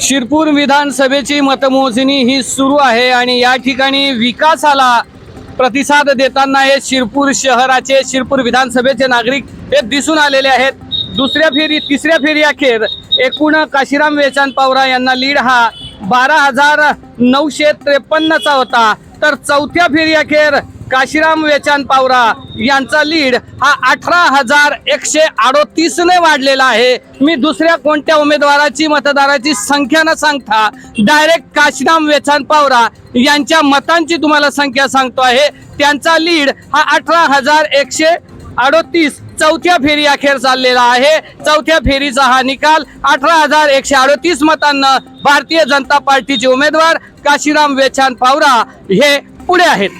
शिरपूर विधानसभेची मतमोजणी ही सुरू आहे आणि या ठिकाणी विकासाला प्रतिसाद देताना हे शिरपूर शहराचे शिरपूर विधानसभेचे नागरिक हे दिसून आलेले आहेत. दुसऱ्या फेरी तिसऱ्या फेरी अखेर एकूण काशीराम वेचान पावरा यांना लीड हा बारा हजार नऊशे त्रेपन्नचा होता. तर चौथ्या फेरी अखेर काशीराम वेचान पावरा यांचा लीड हा अठरा हजार एकशे अडोतीसने वाढलेला आहे. मी दुसऱ्या कोणत्या उमेदवाराची मतदाराची संख्या न सांगता डायरेक्ट काशीराम वेचान पावरा यांच्या मतांची तुम्हाला संख्या सांगतो आहे. त्यांचा लीड हा अठरा हजार एकशे अडोतीस चौथ्या फेरी अखेर चाललेला आहे. चौथ्या फेरीचा हा निकाल अठरा हजार एकशे अडोतीस मतांना भारतीय जनता पार्टीचे उमेदवार काशीराम वेछान पावरा हे पुढे आहेत.